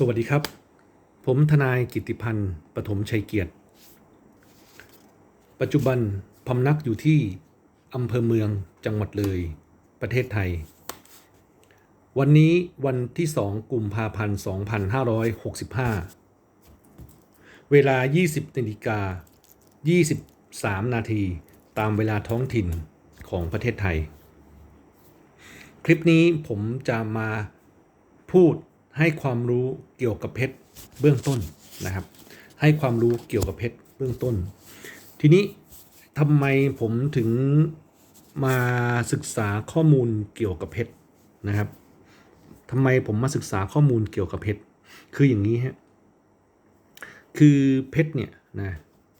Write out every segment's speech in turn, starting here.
สวัสดีครับ ผมทนายกิติพันธ์ปฐมชัยเกียรติ ปัจจุบันพำนักอยู่ที่อำเภอเมืองจังหวัดเลย ประเทศไทย วันนี้วันที่2กุมภาพันธ์ 2565 เวลา 20นาฬิกา 23 นาทีตามเวลาท้องถิ่นของประเทศไทย คลิปนี้ผมจะมาพูด ให้ความรู้เกี่ยวกับเพชรเบื้องต้นนะครับ ให้ความรู้เกี่ยวกับเพชรเบื้องต้น ทีนี้ทำไมผมถึงมาศึกษาข้อมูลเกี่ยวกับเพชรนะครับทำไมผมมาศึกษาข้อมูลเกี่ยวกับเพชรคืออย่างนี้ฮะคือเพชรเนี่ยนะ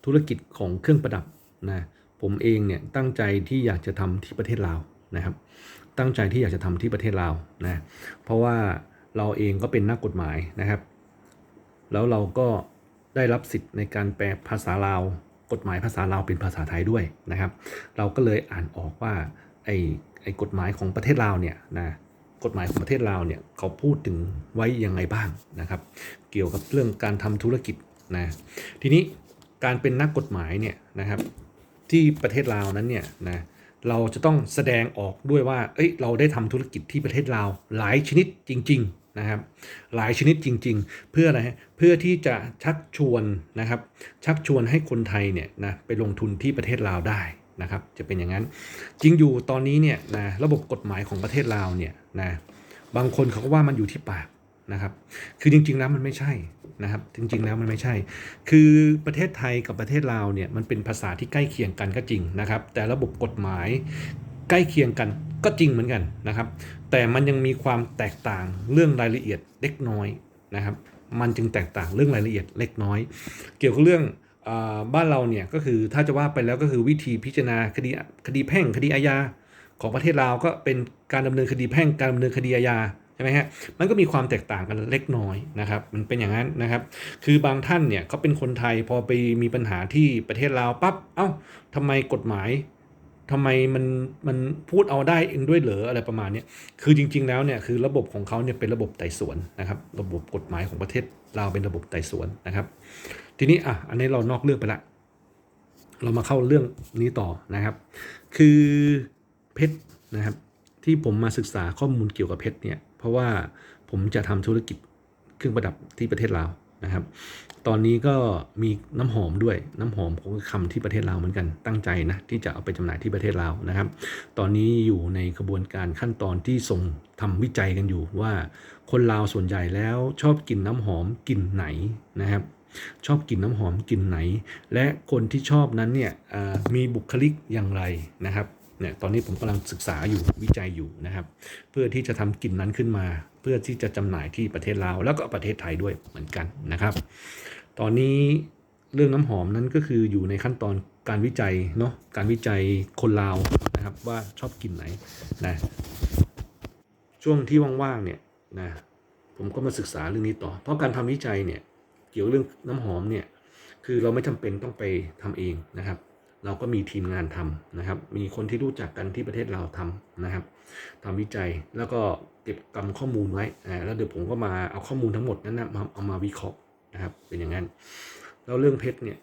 ธุรกิจของเครื่องประดับนะผมเองเนี่ยตั้งใจที่อยากจะทำที่ประเทศลาวนะครับ ตั้งใจที่อยากจะทำที่ประเทศลาวนะเพราะว่า เราเองก็เป็นนักกฎหมายนะครับ แล้วเราก็ได้รับสิทธิ์ในการแปลภาษาลาวกฎหมายภาษาลาวเป็นภาษาไทยด้วยนะครับ เราก็เลยอ่านออกว่าไอ้ไอ้กฎหมายของประเทศลาวเนี่ยนะกฎหมายของประเทศลาวเนี่ยเขาพูดถึงไว้ยังไงบ้างนะครับ เกี่ยวกับเรื่องการทำธุรกิจนะทีนี้การเป็นนักกฎหมายเนี่ยนะครับที่ประเทศลาวนั้นเนี่ยนะ เราจะต้องแสดงออกด้วยว่า เอ้ย เราได้ทำธุรกิจที่ประเทศลาวหลายชนิดจริง ๆ นะครับ หลายชนิดจริง ๆ เพื่ออะไรฮะเพื่อที่จะชักชวนนะครับ ชักชวนให้คนไทยเนี่ยนะไปลงทุนที่ประเทศลาวได้นะครับ จะเป็นอย่างนั้น จริงอยู่ตอนนี้เนี่ยนะ ระบบกฎหมายของประเทศลาวเนี่ยนะ บางคนเขาก็ว่ามันอยู่ที่ปาก นะครับ คือจริง ๆ แล้วมันไม่ใช่นะครับ จริง ๆ แล้วมันไม่ใช่ คือประเทศไทยกับประเทศลาวเนี่ยมันเป็นภาษาที่ใกล้เคียงกันก็จริงนะครับ แต่ระบบกฎหมายใกล้เคียงกันก็จริงเหมือนกันนะครับ แต่มันยังมีความแตกต่างเรื่องรายละเอียดเล็กน้อยนะครับ มันจึงแตกต่างเรื่องรายละเอียดเล็กน้อย เกี่ยวกับเรื่องบ้านเราเนี่ยก็คือถ้าจะว่าไปแล้วก็คือวิธีพิจารณาคดีคดีแพ่งคดีอาญาของประเทศลาวก็เป็นการดำเนินคดีแพ่งการดำเนินคดีอาญา ช่ไหมฮะ มันก็มีความแตกต่างกันเล็กน้อยนะครับ มันเป็นอย่างนั้นนะครับ คือบางท่านเนี่ยเขาเป็นคนไทยพอไปมีปัญหาที่ประเทศลาวปั๊บ เอ้าทำไมกฎหมายทำไมมันมันพูดเอาได้เองด้วยเหรออะไรประมาณนี้คือจริง ๆ แล้วเนี่ยคือระบบของเขาเนี่ยเป็นระบบไต่สวนนะครับ ระบบกฎหมายของประเทศลาวเป็นระบบไต่สวนนะครับ ทีนี้อะอันนี้เรานอกเรื่องไปละ เรามาเข้าเรื่องนี้ต่อนะครับ คือเพชรนะครับที่ผมมาศึกษาข้อมูลเกี่ยวกับเพชรเนี่ย เพราะว่าผมจะทำธุรกิจเครื่องประดับที่ประเทศลาวนะครับ ตอนนี้ก็มีน้ำหอมด้วยน้ำหอมผมก็ทำที่ประเทศลาวเหมือนกันตั้งใจนะที่จะเอาไปจำหน่ายที่ประเทศลาวนะครับ ตอนนี้อยู่ในกระบวนการขั้นตอนที่ส่งทำวิจัยกันอยู่ว่า คนลาวส่วนใหญ่แล้วชอบกลิ่นน้ำหอมกลิ่นไหนนะครับ ชอบกลิ่นน้ำหอมกลิ่นไหน และคนที่ชอบนั้นเนี่ยมีบุคลิกอย่างไรนะครับ เนี่ยตอนนี้ผมกำลังศึกษาอยู่วิจัยอยู่นะครับ เพื่อที่จะทำกลิ่นนั้นขึ้นมา เพื่อที่จะจำหน่ายที่ประเทศลาวแล้วก็ประเทศไทยด้วยเหมือนกันนะครับ ตอนนี้เรื่องน้ำหอมนั้นก็คืออยู่ในขั้นตอนการวิจัยเนาะการวิจัยคนลาวนะครับว่าชอบกลิ่นไหนนะช่วงที่ว่างๆเนี่ยนะผมก็มาศึกษาเรื่องนี้ต่อ เพราะการทำวิจัยเนี่ยเกี่ยวเรื่องน้ำหอมเนี่ยคือเราไม่จำเป็นต้องไปทำเองนะครับ เราก็มีทีมงานทำนะครับ มีคนที่รู้จักกันที่ประเทศเราทำนะครับทำวิจัยแล้วก็เก็บกำข้อมูลไว้แล้วเดี๋ยวผมก็มาเอาข้อมูลทั้งหมดนั้นนะมาเอามาวิเคราะห์นะครับ เป็นอย่างนั้น แล้วเรื่องเพชรเนี่ย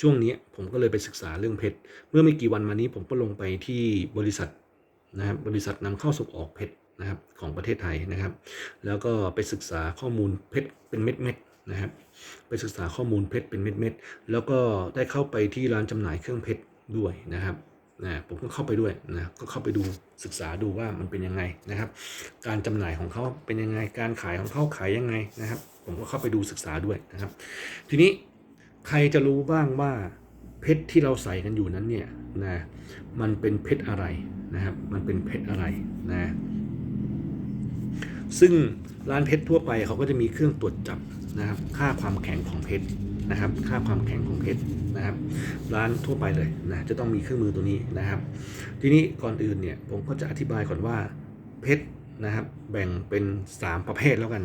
ช่วงนี้ผมก็เลยไปศึกษาเรื่องเพชรเมื่อไม่กี่วันมานี้ผมก็ลงไปที่บริษัทนะครับบริษัทนำเข้าส่งออกเพชรนะครับของประเทศไทยนะครับ แล้วก็ไปศึกษาข้อมูลเพชรเป็นเม็ด นะครับไปศึกษาข้อมูลเพชรเป็นเม็ดๆแล้วก็ได้เข้าไปที่ร้านจำหน่ายเครื่องเพชรด้วยนะครับนะผมก็เข้าไปด้วยนะก็เข้าไปดูศึกษาดูว่ามันเป็นยังไงนะครับ การจำหน่ายของเขาเป็นยังไง การขายของเขาขายยังไงนะครับ ผมก็เข้าไปดูศึกษาด้วยนะครับ ทีนี้ใครจะรู้บ้างว่าเพชรที่เราใส่กันอยู่นั้นเนี่ยนะมันเป็นเพชรอะไรนะครับ มันเป็นเพชรอะไรนะซึ่งร้านเพชรทั่วไปเขาก็จะมีเครื่องตรวจจับ นะครับ ค่าความแข็งของเพชรนะครับ ค่าความแข็งของเพชรนะครับ ร้านทั่วไปเลยนะจะต้องมีเครื่องมือตัวนี้นะครับ ทีนี้ก่อนอื่นเนี่ยผมก็จะอธิบายก่อนว่าเพชรนะครับ แบ่งเป็น 3 ประเภทแล้วกัน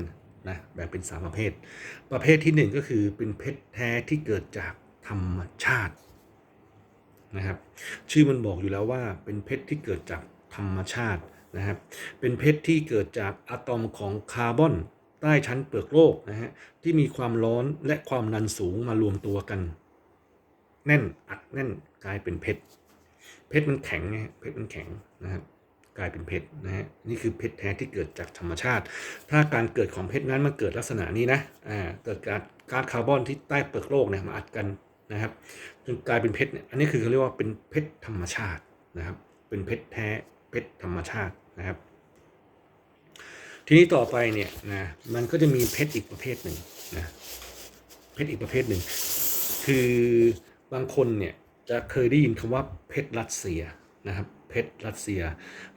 นะแบ่งเป็น 3 ประเภท ประเภทที่ 1 ก็คือเป็นเพชรแท้ที่เกิดจากธรรมชาตินะครับ ชื่อมันบอกอยู่แล้วว่าเป็นเพชรที่เกิดจากธรรมชาตินะครับ เป็นเพชรที่เกิดจากอะตอมของคาร์บอน ใต้ชั้นเปลือกโลกนะฮะที่มีความร้อนและความดันสูงมารวมตัวกัน แน่นอัดแน่นกลายเป็นเพชรเพชรมันแข็งไงฮะเพชรมันแข็งนะครับกลายเป็นเพชรนะฮะนี่คือเพชรแท้ที่เกิดจากธรรมชาติ ถ้าการเกิดของเพชรนั้นมันเกิดลักษณะนี้นะอ่าเกิดการก๊าซคาร์บอนที่ใต้เปลือกโลกเนี่ยมาอัดกันนะครับจนกลายเป็นเพชรเนี่ยอันนี้คือเขาเรียกว่าเป็นเพชรธรรมชาตินะครับเป็นเพชรแท้เพชรธรรมชาตินะครับ ทีนี้ต่อไปเนี่ยนะมันก็จะมีเพชรอีกประเภทหนึ่งนะเพชรอีกประเภทหนึ่ง คือบางคนเนี่ยจะเคยได้ยินคำว่าเพชรรัสเซียนะครับเพชรรัสเซีย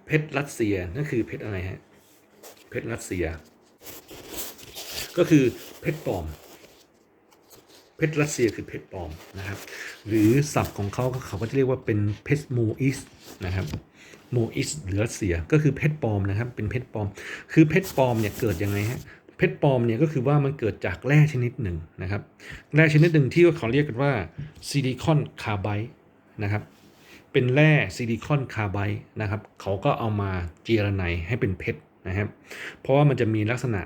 เพชรรัสเซียนั่นคือเพชรอะไรฮะเพชรรัสเซีย ก็คือเพชรปลอม เพชรรัสเซียคือเพชรปลอมนะครับ หรือศัพท์ของเขาเขาก็จะเรียกว่าเป็นเพชรโมอิสนะครับโมอิสหรือรัสเซียก็คือเพชรปลอมนะครับ เป็นเพชรปลอม คือเพชรปลอมเนี่ยเกิดยังไงฮะเพชรปลอมเนี่ยก็คือว่ามันเกิดจากแร่ชนิดหนึ่งนะครับแร่ชนิดหนึ่งที่เขาเรียกกันว่าซิลิคอนคาร์ไบด์นะครับเป็นแร่ซิลิคอนคาร์ไบด์นะครับเขาก็เอามาเจรไนให้เป็นเพชรนะครับเพราะว่ามันจะมีลักษณะ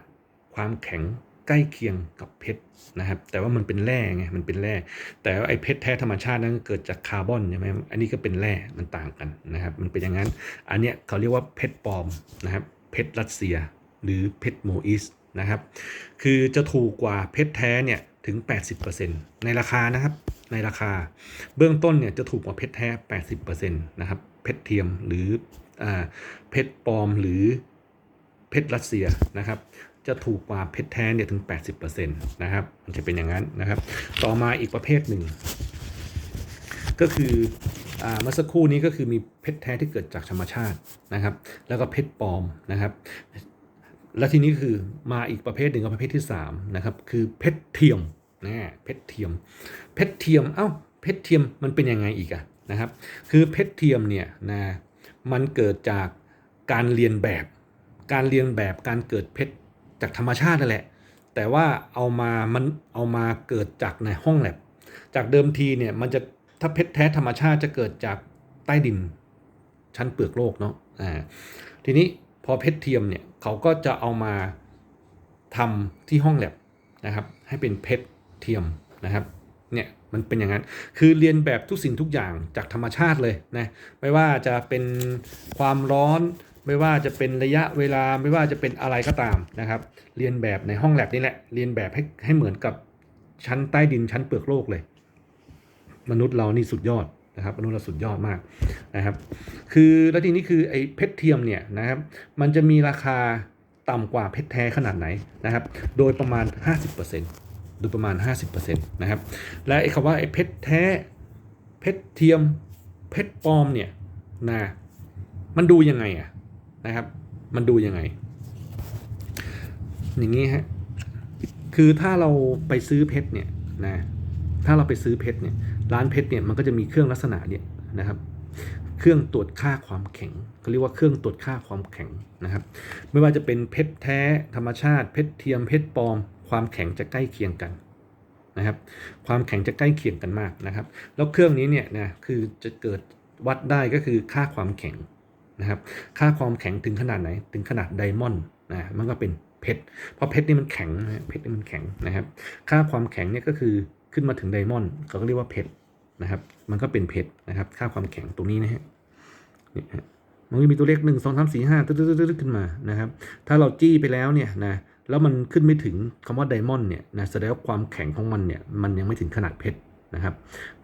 ความแข็ง ใกล้เคียงกับเพชรนะครับแต่ว่ามันเป็นแร่ไงมันเป็นแร่แต่ว่าไอ้เพชรแท้ธรรมชาตินั้นเกิดจากคาร์บอนใช่ไหมอันนี้ก็เป็นแร่มันต่างกันนะครับมันเป็นอย่างนั้น อันเนี้ยเขาเรียกว่าเพชรปลอมนะครับเพชรรัสเซีย หรือเพชรโมอิสนะครับคือจะถูกกว่าเพชรแท้เนี่ยถึง 80%ในราคานะครับในราคา เบื้องต้นเนี่ยจะถูกกว่าเพชรแท้ 80%นะครับเพชรเทียมหรืออเพชรปลอมหรือเพชรรัสเซียนะครับ จะถูกกว่าเพชรแท้เนี่ยถึง 80%นะครับ มันจะเป็นอย่างนั้นนะครับ ต่อมาอีกประเภทหนึ่ง ก็คือเมื่อสักครู่นี้ก็คือมีเพชรแท้ที่เกิดจากธรรมชาตินะครับ แล้วก็เพชรปลอมนะครับ แล้วทีนี้คือมาอีกประเภทหนึ่งก็ประเภทที่3นะครับคือเพชรเทียมนะเพชรเทียม เพชรเทียมเอ้าเพชรเทียมมันเป็นยังไงอีกอะนะครับ คือเพชรเทียมเนี่ยนะมันเกิดจากการเรียนแบบ การเรียนแบบการเกิดเพชร จากธรรมชาตินั่นแหละ แต่ว่าเอามามันเอามาเกิดจากในห้องแลบ จากเดิมทีเนี่ยมันจะถ้าเพชรแท้ธรรมชาติจะเกิดจากใต้ดินชั้นเปลือกโลกเนาะอ่าทีนี้พอเพชรเทียมเนี่ยเขาก็จะเอามาทำที่ห้องแลบนะครับ ให้เป็นเพชรเทียมนะครับเนี่ยมันเป็นอย่างนั้น คือเรียนแบบทุกสิ่งทุกอย่างจากธรรมชาติเลยนะ ไม่ว่าจะเป็นความร้อน ไม่ว่าจะเป็นระยะเวลาไม่ว่าจะเป็นอะไรก็ตามนะครับ เรียนแบบในห้องแลบนี่แหละ เรียนแบบให้ให้เหมือนกับชั้นใต้ดินชั้นเปลือกโลกเลย มนุษย์เรานี่สุดยอดนะครับมนุษย์เราสุดยอดมากนะครับ คือแล้วทีนี้คือไอ้เพชรเทียมเนี่ยนะครับมันจะมีราคาต่ำกว่าเพชรแท้ขนาดไหนนะครับ โดยประมาณ 50%โดยประมาณ 50%นะครับ และไอ้คำว่าไอ้เพชรแท้ เพชรเทียม เพชรปลอมเนี่ยนะมันดูยังไงอะ นะครับ มันดูยังไง อย่างนี้ฮะคือถ้าเราไปซื้อเพชรเนี่ยนะถ้าเราไปซื้อเพชรเนี่ยร้านเพชรเนี่ยมันก็จะมีเครื่องลักษณะเนี่ยนะครับ เครื่องตรวจค่าความแข็งเขาเรียกว่าเครื่องตรวจค่าความแข็งนะครับ ไม่ว่าจะเป็นเพชรแท้ธรรมชาติเพชรเทียมเพชรปลอม ความแข็งจะใกล้เคียงกันนะครับความแข็งจะใกล้เคียงกันมากนะครับ แล้วเครื่องนี้เนี่ยนะคือจะเกิดวัดได้ก็คือค่าความแข็ง นะครับค่าความแข็งถึงขนาดไหน ถึงขนาดไดมอนด์นะมันก็เป็นเพชรเพราะเพชรนี่มันแข็งนะเพชรนี่มันแข็งนะครับ ค่าความแข็งเนี่ยก็คือขึ้นมาถึงไดมอนด์เขาก็เรียกว่าเพชรนะครับ มันก็เป็นเพชรนะครับ ค่าความแข็งตรงนี้นะฮะนี่ฮะมันก็มีตัวเลขหนึ่งสองสามสี่ห้าตึ๊ดๆขึ้นมานะครับ ถ้าเราจี้ไปแล้วเนี่ยนะแล้วมันขึ้นไม่ถึงคำว่าไดมอนด์เนี่ยนะแสดงว่าความแข็งของมันเนี่ยมันยังไม่ถึงขนาดเพชรนะครับ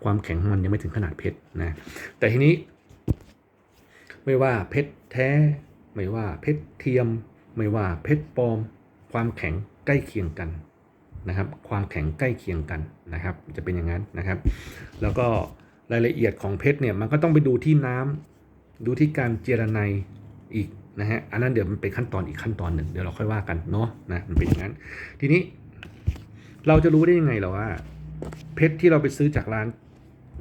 ความแข็งของมันยังไม่ถึงขนาดเพชรนะแต่ทีนี้ ไม่ว่าเพชรแท้ ไม่ว่าเพชรเทียม ไม่ว่าเพชรปลอม ความแข็งใกล้เคียงกันนะครับ ความแข็งใกล้เคียงกันนะครับ จะเป็นอย่างนั้นนะครับ แล้วก็รายละเอียดของเพชรเนี่ยมันก็ต้องไปดูที่น้ำดูที่การเจรไนอีกนะฮะอันนั้นเดี๋ยวมันเป็นขั้นตอนอีกขั้นตอนหนึ่งเดี๋ยวเราค่อยว่ากันเนาะนะมันเป็นอย่างนั้น ทีนี้เราจะรู้ได้ยังไงเหรอว่า เพชรที่เราไปซื้อจากร้าน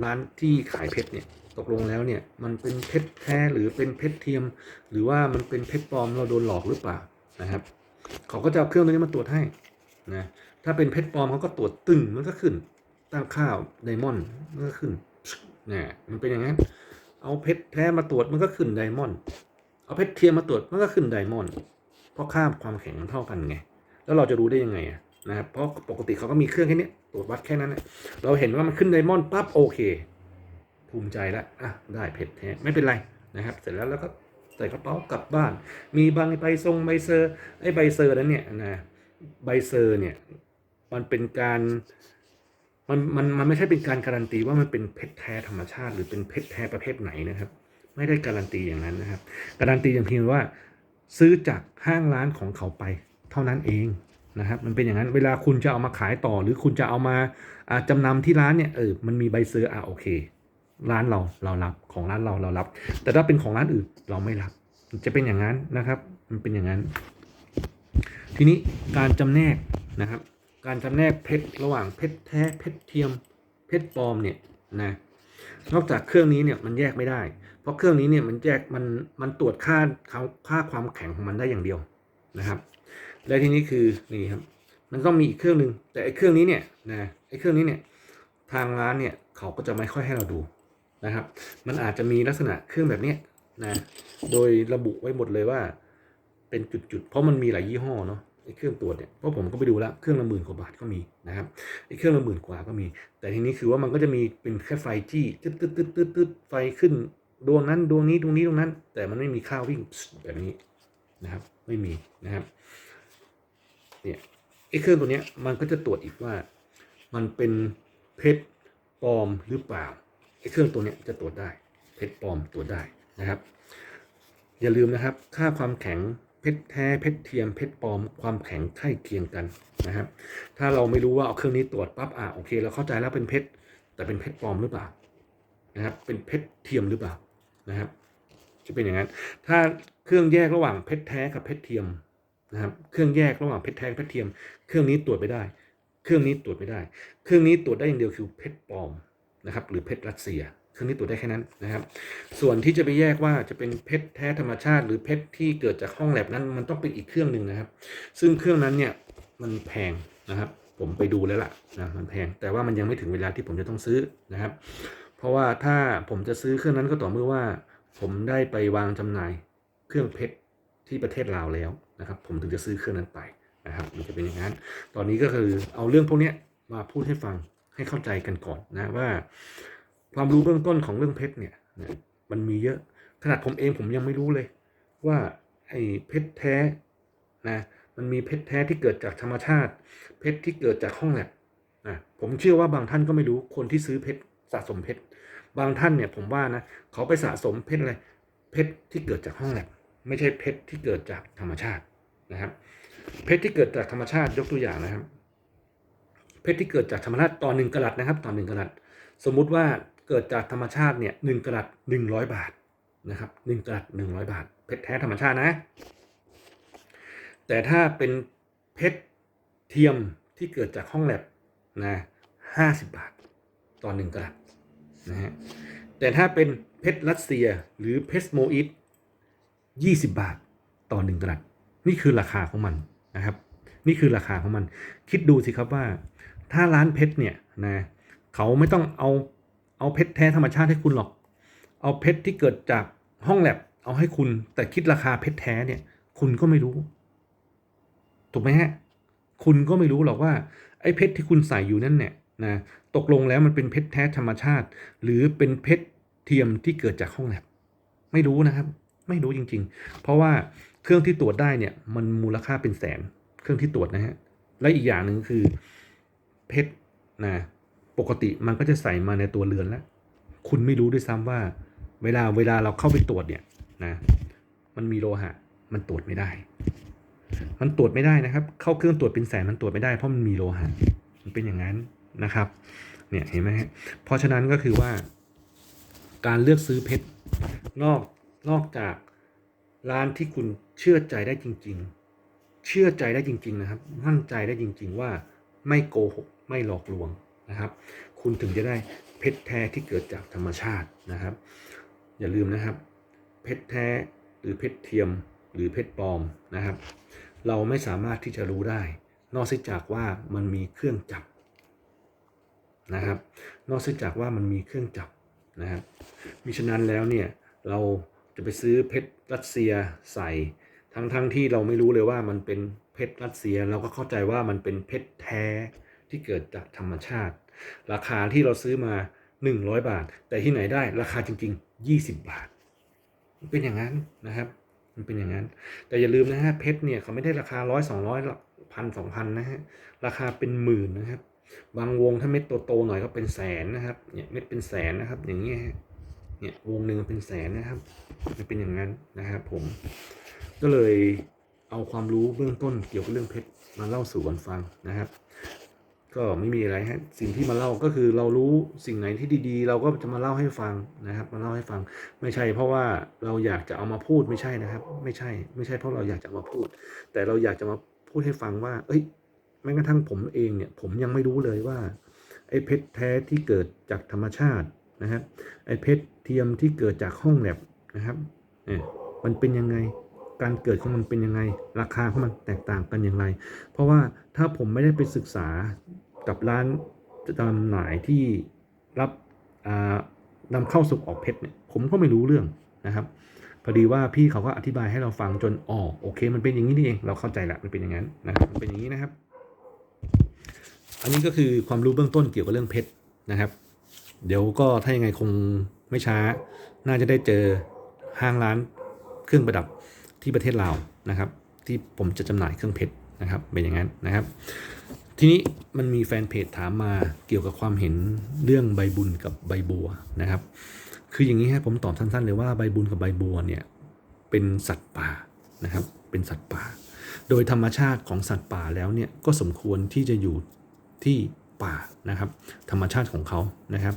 ร้านที่ขายเพชรเนี่ย ตกลงแล้วเนี่ยมันเป็นเพชรแท้หรือเป็นเพชรเทียม หรือว่ามันเป็นเพชรปลอมเราโดนหลอกหรือเปล่านะครับเขาก็จะเอาเครื่องตัวนี้มาตรวจให้นะถ้าเป็นเพชรปลอมเขาก็ตรวจตึงมันก็ขึ้นตั้งค่าไดมอนด์มันก็ขึ้นเนี่ยมันเป็นอย่างนั้น เอาเพชรแท้มาตรวจมันก็ขึ้นไดมอนด์เอาเพชรเทียมมาตรวจมันก็ขึ้นไดมอนด์เพราะค่าความแข็งมันเท่ากันไง แล้วเราจะรู้ได้ยังไงอะนะครับเพราะปกติเขาก็มีเครื่องแค่นี้ตรวจวัดแค่นั้นเราเห็นว่ามันขึ้นไดมอนด์ปั๊บโอเค ภูมิใจแล้วอะได้เพชรแท้ไม่เป็นไรนะครับ เสร็จแล้วแล้วก็ใส่กระเป๋ากลับบ้าน มีบางใบทรงใบเซอร์ไอ้ใบเซอร์นั้นเนี่ยนะใบเซอร์เนี่ยมันเป็นการมันมันมันไม่ใช่เป็นการการันตีว่ามันเป็นเพชรแท้ธรรมชาติ หรือเป็นเพชรแท้ประเภทไหนนะครับ ไม่ได้การันตีอย่างนั้นนะครับ การันตีอย่างเพียงว่า ซื้อจากห้างร้านของเขาไปเท่านั้นเองนะครับ มันเป็นอย่างนั้นเวลาคุณจะเอามาขายต่อ หรือคุณจะเอามาอ่าจำนำที่ร้านเนี่ยเออมันมีใบเซอร์อะโอเค ร้านเราเรารับของร้านเราเรารับ แต่ถ้าเป็นของร้านอื่นเราไม่รับ จะเป็นอย่างนั้นนะครับ มันเป็นอย่างนั้น ทีนี้การจำแนกนะครับ การจำแนกเพชรระหว่างเพชรแท้เพชรเทียมเพชรปลอมเนี่ยนะนอกจากเครื่องนี้เนี่ยมันแยกไม่ได้ เพราะเครื่องนี้เนี่ยมันแยกมันมันตรวจค่าค่าค่าความแข็งของมันได้อย่างเดียวนะครับ และทีนี้คือนี่ครับมันต้องมีอีกเครื่องหนึ่งแต่ไอ้เครื่องนี้เนี่ยนะไอ้เครื่องนี้เนี่ยทางร้านเนี่ยเขาก็จะไม่ค่อยให้เราดู นะครับ มันอาจจะมีลักษณะเครื่องแบบนี้นะ โดยระบุไว้หมดเลยว่า เป็นจุดๆ เพราะมันมีหลายยี่ห้อเนาะไอ้เครื่องตรวจเนี่ยเพราะผมก็ไปดูแล้วเครื่องละหมื่นกว่าบาทก็มีนะครับไอ้เครื่องละหมื่นกว่าก็มี แต่ทีนี้คือว่ามันก็จะมีเป็นแค่ไฟจี้ตึ๊ดตึ๊ดตึ๊ดตึ๊ดตึ๊ดไฟขึ้นดวงนั้นดวงนี้ดวงนี้ดวงนั้น แต่มันไม่มีค่าวิ่งแบบนี้นะครับ ไม่มีนะครับเนี่ยไอ้เครื่องตัวเนี้ยมันก็จะตรวจอีกว่า มันเป็นเพชรปลอมหรือเปล่า เครื่องตัวเนี้ยจะตรวจได้เพชรปลอมตรวจได้นะครับ อย่าลืมนะครับ ค่าความแข็งเพชรแท้เพชรเทียมเพชรปลอมความแข็งใกล้เคียงกันนะครับ ถ้าเราไม่รู้ว่าเอาเครื่องนี้ตรวจปั๊บอะโอเคเราเข้าใจแล้วเป็นเพชรแต่เป็นเพชรปลอมหรือเปล่านะครับ เป็นเพชรเทียมหรือเปล่านะครับ จะเป็นอย่างนั้น ถ้าเครื่องแยกระหว่างเพชรแท้กับเพชรเทียมนะครับ เครื่องแยกระหว่างเพชรแท้เพชรเทียม เครื่องนี้ตรวจไม่ได้ เครื่องนี้ตรวจไม่ได้ เครื่องนี้ตรวจได้อย่างเดียวคือเพชรปลอม นะครับหรือเพชรรัสเซียเครื่องนี้ตรวจได้แค่นั้นนะครับ ส่วนที่จะไปแยกว่าจะเป็นเพชรแท้ธรรมชาติ หรือเพชรที่เกิดจากห้องแลบนั้นมันต้องเป็นอีกเครื่องหนึ่งนะครับ ซึ่งเครื่องนั้นเนี่ยมันแพงนะครับ ผมไปดูแล้วล่ะนะมันแพงแต่ว่ามันยังไม่ถึงเวลาที่ผมจะต้องซื้อนะครับ เพราะว่าถ้าผมจะซื้อเครื่องนั้นก็ต่อเมื่อว่า ผมได้ไปวางจำหน่ายเครื่องเพชรที่ประเทศลาวแล้วนะครับ ผมถึงจะซื้อเครื่องนั้นไปนะครับ มันจะเป็นอย่างนั้น ตอนนี้ก็คือเอาเรื่องพวกนี้มาพูดให้ฟัง ให้เข้าใจกันก่อนนะว่า ความรู้เบื้องต้นของเรื่องเพชรเนี่ยนะมันมีเยอะขนาดผมเองผมยังไม่รู้เลย ว่าไอ้เพชรแท้นะมันมีเพชรแท้ที่เกิดจากธรรมชาติ เพชรที่เกิดจากห้องแลบนะผมเชื่อว่าบางท่านก็ไม่รู้คนที่ซื้อเพชรสะสมเพชรบางท่านเนี่ยผมว่านะเขาไปสะสมเพชรอะไรเพชรที่เกิดจากห้องแลบไม่ใช่เพชรที่เกิดจากธรรมชาตินะครับ เพชรที่เกิดจากธรรมชาติยกตัวอย่างนะครับ เพชรที่เกิดจากธรรมชาติต่อหนึ่งกะรัตนะครับต่อหนึ่งกะรัตสมมุติว่าเกิดจากธรรมชาติเนี่ยหนึ่งกะรัตหนึ่งร้อยบาทนะครับหนึ่งกะรัตหนึ่งร้อยบาท เพชรแท้ธรรมชาตินะ แต่ถ้าเป็นเพชรเทียมที่เกิดจากห้องแลบนะห้าสิบบาทต่อหนึ่งกะรัตนะฮะแต่ถ้าเป็นเพชรรัสเซียหรือเพชรโมอิตยี่สิบบาทต่อหนึ่งกะรัตนี่คือราคาของมันนะครับ นี่คือราคาของมัน คิดดูสิครับว่า ถ้าร้านเพชรเนี่ยนะเขาไม่ต้องเอาเอาเพชรแท้ธรรมชาติให้คุณหรอก เอาเพชรที่เกิดจากห้องแลบเอาให้คุณ แต่คิดราคาเพชรแท้เนี่ย คุณก็ไม่รู้ ถูกไหมฮะ คุณก็ไม่รู้หรอกว่าไอ้เพชรที่คุณใส่อยู่นั่นเนี่ยนะตกลงแล้วมันเป็นเพชรแท้ธรรมชาติ หรือเป็นเพชรเทียมที่เกิดจากห้องแลบไม่รู้นะครับ ไม่รู้จริง ๆ เพราะว่าเครื่องที่ตรวจได้เนี่ย มันมูลค่าเป็นแสน เครื่องที่ตรวจนะฮะ และอีกอย่างหนึ่งคือ เพชรนะปกติมันก็จะใส่มาในตัวเรือนแล้ว คุณไม่รู้ด้วยซ้ำว่า เวลาเวลาเราเข้าไปตรวจเนี่ยนะมันมีโลหะ มันตรวจไม่ได้ มันตรวจไม่ได้นะครับ เข้าเครื่องตรวจเป็นแสนมันตรวจไม่ได้เพราะมันมีโลหะมันเป็นอย่างนั้นนะครับเนี่ยเห็นไหมฮะเพราะฉะนั้นก็คือว่า การเลือกซื้อเพชรนอกนอกจากร้านที่คุณเชื่อใจได้จริง ๆ เชื่อใจได้จริง ๆ นะครับ มั่นใจได้จริง ๆ ว่า ไม่โกหกไม่หลอกลวงนะครับ คุณถึงจะได้เพชรแท้ที่เกิดจากธรรมชาตินะครับ อย่าลืมนะครับ เพชรแท้หรือเพชรเทียมหรือเพชรปลอมนะครับ เราไม่สามารถที่จะรู้ได้ นอกจากว่ามันมีเครื่องจับนะครับ นอกจากว่ามันมีเครื่องจับนะครับมิฉะนั้นแล้วเนี่ยเราจะไปซื้อเพชรรัสเซียใส่ ทั้งทั้งที่เราไม่รู้เลยว่ามันเป็นเพชรรัสเซีย เราก็เข้าใจว่ามันเป็นเพชรแท้ที่เกิดจากธรรมชาติ ราคาที่เราซื้อมา 100 บาท แต่ที่ไหนได้ราคาจริง ๆ 20 บาท มันเป็นอย่างนั้นนะครับ มันเป็นอย่างนั้น แต่อย่าลืมนะฮะเพชรเนี่ยเขาไม่ได้ราคาร้อยสองร้อยพันสองพันนะฮะราคาเป็นหมื่นนะครับ บางวงถ้าเม็ดโตๆหน่อยก็เป็นแสนนะครับเนี่ยเม็ดเป็นแสนนะครับ อย่างเงี้ยเนี่ยวงหนึ่งเป็นแสนนะครับ มันเป็นอย่างนั้นนะครับผม ก็เลยเอาความรู้เบื้องต้นเกี่ยวกับเรื่องเพชรมาเล่าสู่กันฟังนะครับ ก็ไม่มีอะไรฮะสิ่งที่มาเล่าก็คือเรารู้สิ่งไหนที่ดีๆ เราก็จะมาเล่าให้ฟังนะครับ มาเล่าให้ฟังไม่ใช่ เพราะว่าเราอยากจะเอามาพูดไม่ใช่นะครับ ไม่ใช่ ไม่ใช่เพราะเราอยากจะมาพูด แต่เราอยากจะมาพูดให้ฟังว่า เอ้ยแม้กระทั่งผมเองเนี่ย ผมยังไม่รู้เลยว่าไอ้เพชรแท้ที่เกิดจากธรรมชาตินะครับไอ้เพชรเทียมที่เกิดจากห้องแลบนะครับเนี่ยมันเป็นยังไง การเกิดของมันเป็นยังไง ราคาของมันแตกต่างกันอย่างไร เพราะว่าถ้าผมไม่ได้ไปศึกษากับร้านจำหน่ายที่รับอ่านำเข้าส่งออกเพชรเนี่ยผมก็ไม่รู้เรื่องนะครับพอดีว่าพี่เขาก็อธิบายให้เราฟังจนอ๋อโอเค มันเป็นอย่างนี้นี่เองเราเข้าใจละมันเป็นอย่างนั้นนะครับมันเป็นอย่างนี้นะครับ อันนี้ก็คือความรู้เบื้องต้นเกี่ยวกับเรื่องเพชรนะครับ เดี๋ยวก็ถ้ายังไงคงไม่ช้า น่าจะได้เจอห้างร้านเครื่องประดับ ที่ประเทศลาวนะครับ ที่ผมจะจำหน่ายเครื่องเพชรนะครับเป็นอย่างนั้นนะครับ ทีนี้มันมีแฟนเพจถามมาเกี่ยวกับความเห็นเรื่องใบบุญกับใบบัวนะครับ คืออย่างนี้ครับผมตอบสั้นๆเลยว่าใบบุญกับใบบัวเนี่ยเป็นสัตว์ป่านะครับเป็นสัตว์ป่า โดยธรรมชาติของสัตว์ป่าแล้วเนี่ยก็สมควรที่จะอยู่ที่ป่านะครับ ธรรมชาติของเขานะครับ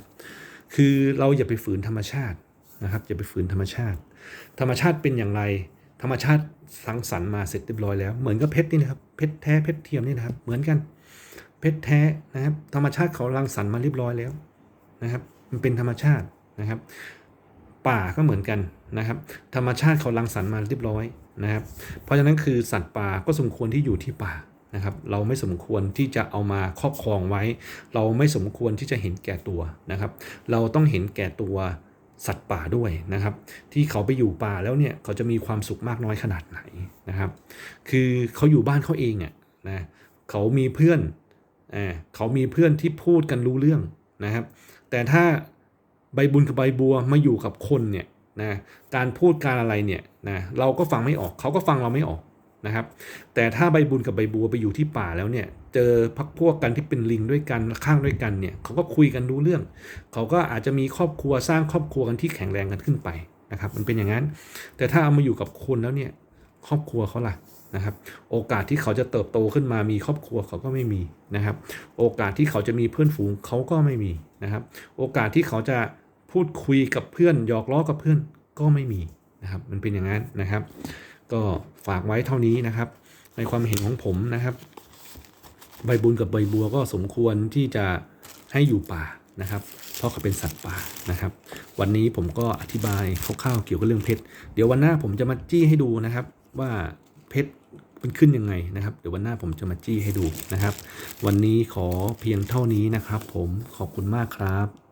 คือเราอย่าไปฝืนธรรมชาตินะครับอย่าไปฝืนธรรมชาติ ธรรมชาติเป็นอย่างไร ธรรมชาติสังสรรค์มาเสร็จเรียบร้อยแล้ว เหมือนกับเพชรนี่นะครับ เพชรแท้เพชรเทียมนี่นะครับ เหมือนกัน เพชรแท้นะครับ ธรรมชาติเขารังสรรค์มาเรียบร้อยแล้วนะครับ มันเป็นธรรมชาตินะครับ ป่าก็เหมือนกันนะครับ ธรรมชาติเขารังสรรค์มาเรียบร้อยนะครับ เพราะฉะนั้นคือสัตว์ป่าก็สมควรที่อยู่ที่ป่านะครับ เราไม่สมควรที่จะเอามาครอบครองไว้ เราไม่สมควรที่จะเห็นแก่ตัวนะครับ เราต้องเห็นแก่ตัว สัตว์ป่าด้วยนะครับ ที่เขาไปอยู่ป่าแล้วเนี่ยเขาจะมีความสุขมากน้อยขนาดไหนนะครับ คือเขาอยู่บ้านเขาเองอะนะเขามีเพื่อนอ่าเขามีเพื่อนที่พูดกันรู้เรื่องนะครับ แต่ถ้าใบบุญกับใบบัวมาอยู่กับคนเนี่ยนะการพูดการอะไรเนี่ยนะเราก็ฟังไม่ออก เขาก็ฟังเราไม่ออก นะครับ แต่ถ้าใบบุญกับใบบัวไปอยู่ที่ป่าแล้วเนี่ยเจอพักพวกกันที่เป็นลิงด้วยกันข้างด้วยกันเนี่ยเขาก็คุยกันรู้เรื่อง เขาก็อาจจะมีครอบครัวสร้างครอบครัวกันที่แข็งแรงกันขึ้นไปนะครับ มันเป็นอย่างนั้น แต่ถ้าเอามาอยู่กับคนแล้วเนี่ยครอบครัวเขาล่ะนะครับ โอกาสที่เขาจะเติบโตขึ้นมามีครอบครัวเขาก็ไม่มีนะครับ โอกาสที่เขาจะมีเพื่อนฝูงเขาก็ไม่มีนะครับ โอกาสที่เขาจะพูดคุยกับเพื่อนหยอกล้อกับเพื่อนก็ไม่มีนะครับ มันเป็นอย่างนั้นนะครับ ก็ฝากไว้เท่านี้นะครับ ในความเห็นของผมนะครับ ใบบุญกับใบบัวก็สมควรที่จะให้อยู่ป่านะครับ เพราะเขาเป็นสัตว์ป่านะครับ วันนี้ผมก็อธิบายคร่าวๆเกี่ยวกับเรื่องเพชรเดี๋ยววันหน้าผมจะมาจี้ให้ดูนะครับ ว่าเพชรมันขึ้นยังไงนะครับ เดี๋ยววันหน้าผมจะมาจี้ให้ดูนะครับ วันนี้ขอเพียงเท่านี้นะครับ ผมขอบคุณมากครับ